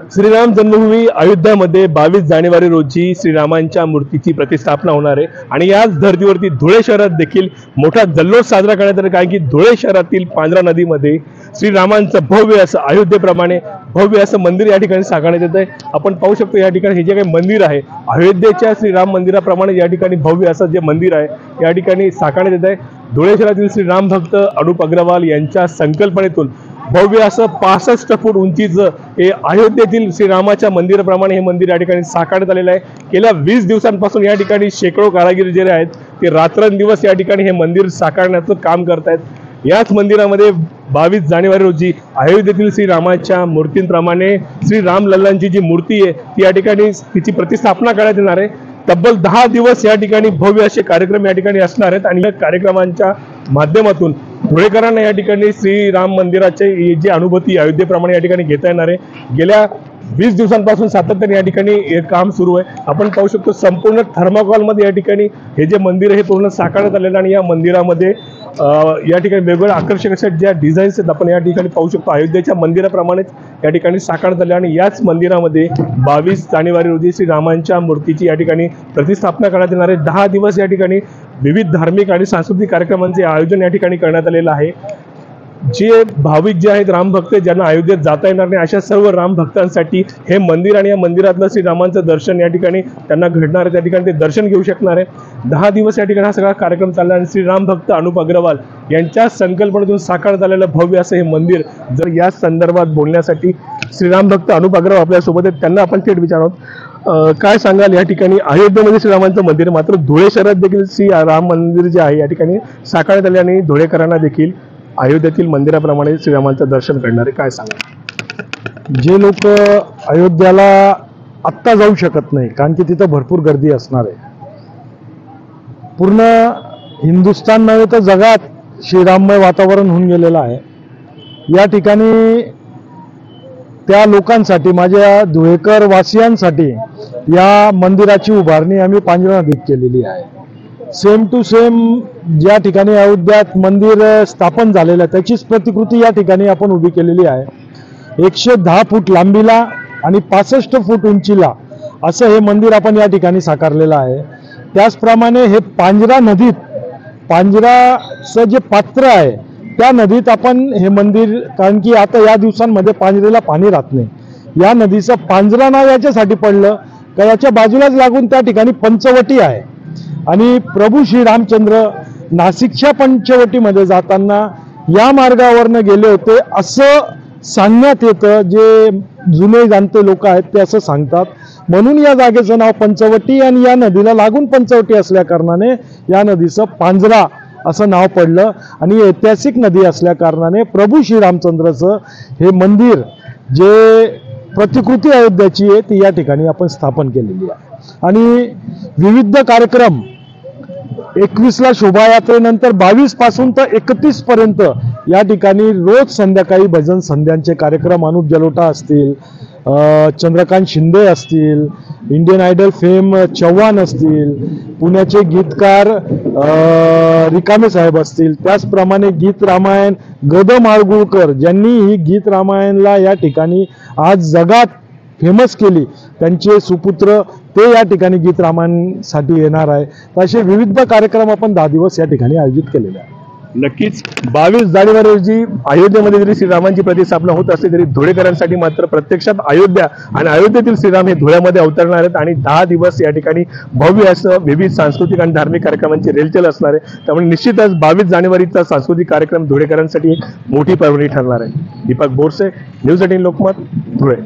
श्रीराम जन्मभूमी अयोध्यामध्ये बावीस जानेवारी रोजी श्रीरामांच्या मूर्तीची प्रतिष्ठापना होणार आहे. आणि याच धर्तीवरती धुळे शहरात देखील मोठा जल्लोष साजरा करण्यात येणार कारण की धुळे शहरातील पांढरा नदीमध्ये श्रीरामांचं भव्य असं अयोध्येप्रमाणे भव्य असं मंदिर या ठिकाणी साकारण्यात येत आहे. आपण पाहू शकतो या ठिकाणी हे जे काही मंदिर आहे अयोध्येच्या श्रीराम मंदिराप्रमाणे या ठिकाणी भव्य असं जे मंदिर आहे या ठिकाणी साकारण्यात येत आहे. धुळे शहरातील श्रीराम भक्त अनुप अग्रवाल यांच्या संकल्पनेतून भव्य असं पासष्ट फूट उंचीचं हे अयोध्येतील श्रीरामाच्या मंदिराप्रमाणे हे मंदिर या ठिकाणी साकारण्यात आलेलं आहे. गेल्या वीस दिवसांपासून या ठिकाणी शेकडो कारागीर जे आहेत ते रात्रंदिवस या ठिकाणी हे मंदिर साकारण्याचं काम करत आहेत याच मंदिरामध्ये बावीस जानेवारी रोजी अयोध्येतील श्रीरामाच्या मूर्तींप्रमाणे श्री राम लल्लांची जी मूर्ती आहे ती या ठिकाणी तिची प्रतिस्थापना करण्यात येणार आहे. तब्बल दहा दिवस या ठिकाणी भव्य असे कार्यक्रम या ठिकाणी असणार आहेत आणि या कार्यक्रमांच्या माध्यमातून धुळेकरांना या ठिकाणी श्रीराम मंदिराचे ही जी अनुभूती अयोध्येप्रमाणे या ठिकाणी घेता येणार आहे. गेल्या वीस दिवसांपासून सातत्याने या ठिकाणी हे काम सुरू आहे. आपण पाहू शकतो संपूर्ण थर्माकॉलमध्ये या ठिकाणी हे जे मंदिर आहे हे पूर्ण साकारण्यात आलेलं आणि या मंदिरामध्ये या ठिकाणी वेगवेगळ्या आकर्षक अशा ज्या डिझाईन्स आहेत आपण या ठिकाणी पाहू शकतो. अयोध्येच्या मंदिराप्रमाणेच या ठिकाणी साकारण्यात आले आणि याच मंदिरामध्ये बावीस जानेवारी रोजी श्रीरामांच्या मूर्तीची या ठिकाणी प्रतिस्थापना करण्यात येणार आहे. दहा दिवस या ठिकाणी विविध धार्मिक आणि सांस्कृतिक कार्यक्रमांचे आयोजन या ठिकाणी करण्यात आलेलं आहे. जे भाविक जे आहेत रामभक्त ज्यांना अयोध्येत जाता येणार नाही अशा सर्व रामभक्तांसाठी हे मंदिर आणि या मंदिरातलं श्रीरामांचं दर्शन या ठिकाणी त्यांना घडणार आहे. त्या ठिकाणी ते दर्शन घेऊ शकणार आहे. दहा दिवस या ठिकाणी हा सगळा कार्यक्रम चालला आणि श्रीराम भक्त अनुप अग्रवाल यांच्या संकल्पनेतून साकार झालेलं भव्य असं हे मंदिर जर या संदर्भात बोलण्यासाठी श्रीराम भक्त अनुप अग्रवाल आपल्यासोबत आहेत. त्यांना आपण थेट विचारत काय सांगाल? या ठिकाणी अयोध्येमध्ये श्रीरामांचं मंदिर मात्र धुळे शहरात देखील श्री राम मंदिर जे आहे या ठिकाणी साकारण्यात आले आणि धुळेकरांना देखील अयोध्येतील मंदिराप्रमाणे श्रीरामांचं दर्शन करणारे काय सांगा जे लोक अयोध्याला आत्ता जाऊ शकत नाही कारण की तिथं भरपूर गर्दी असणार आहे. पूर्ण हिंदुस्थान नव्हे तर जगात श्रीराममय वातावरण होऊन गेलेलं आहे. या ठिकाणी त्या लोकांसाठी माझ्या धुळेकर वासियांसाठी या मंदिराची उभारणी आम्ही पांढरा नदीत केलेली आहे. सेम टू सेम ज्या ठिकाणी अयोध्यात मंदिर स्थापन झालेलं आहे त्याचीच प्रतिकृती या ठिकाणी आपण उभी केलेली आहे. एकशे दहा फूट लांबीला आणि पासष्ट फूट उंचीला असं हे मंदिर आपण या ठिकाणी साकारलेलं आहे. त्याचप्रमाणे हे पांजरा नदीत पांजराचं जे पात्र आहे त्या नदीत आपण हे मंदिर कारण की आता या दिवसांमध्ये पांजरेला पाणी राहत नाही. या नदीचं पांजरा नाव याच्यासाठी पडलं का याच्या बाजूलाच लागून त्या ठिकाणी पंचवटी आहे. आणि प्रभू श्रीरामचंद्र नाशिकच्या पंचवटीमध्ये जाताना या मार्गावरनं गेले होते असं सांगण्यात येतं जे जुने जाणते लोक आहेत ते असं सांगतात. म्हणून या जागेचं नाव पंचवटी आणि या नदीला लागून पंचवटी असल्या कारणाने या नदीचं पांजरा असं नाव पडलं. आणि ऐतिहासिक नदी असल्या कारणाने प्रभू श्रीरामचंद्रचं हे मंदिर जे प्रतिकृती अयोध्याची आहे ती या ठिकाणी आपण स्थापन केलेली आहे. आणि विविध कार्यक्रम एकवीसला शोभायात्रेनंतर बावीसपासून तर एकतीस पर्यंत या ठिकाणी रोज संध्याकाळी भजन संध्यांचे कार्यक्रम. अनुप जलोटा असतील चंद्रकांत शिंदे असतील इंडियन आयडल फेम चव्हाण असतील पुण्याचे गीतकार रिकामे साहेब असतील. त्याचप्रमाणे गीत रामायण गद माळगुळकर ज्यांनी ही गीत रामायणला या ठिकाणी आज जगात फेमस केली. त्यांचे सुपुत्र ते या ठिकाणी गीत रामायणसाठी येणार आहे. तर असे विविध कार्यक्रम आपण दहा दिवस या ठिकाणी आयोजित केलेले आहे नक्कीच. बावीस जानेवारी रोजी अयोध्येमध्ये जरी श्रीरामांची प्रतिस्थापना होत असली तरी धुळेकरांसाठी मात्र प्रत्यक्षात अयोध्या आणि अयोध्येतील श्रीराम हे धुळ्यामध्ये अवतरणार आहेत आणि दहा दिवस या ठिकाणी भव्य असं विविध सांस्कृतिक आणि धार्मिक कार्यक्रमांची रेलचेल असणार आहे. त्यामुळे निश्चितच बावीस जानेवारीचा सांस्कृतिक कार्यक्रम धुळेकरांसाठी एक मोठी पर्वणी ठरणार आहे. Deepak Borse news eighteen Lokmat Dhule.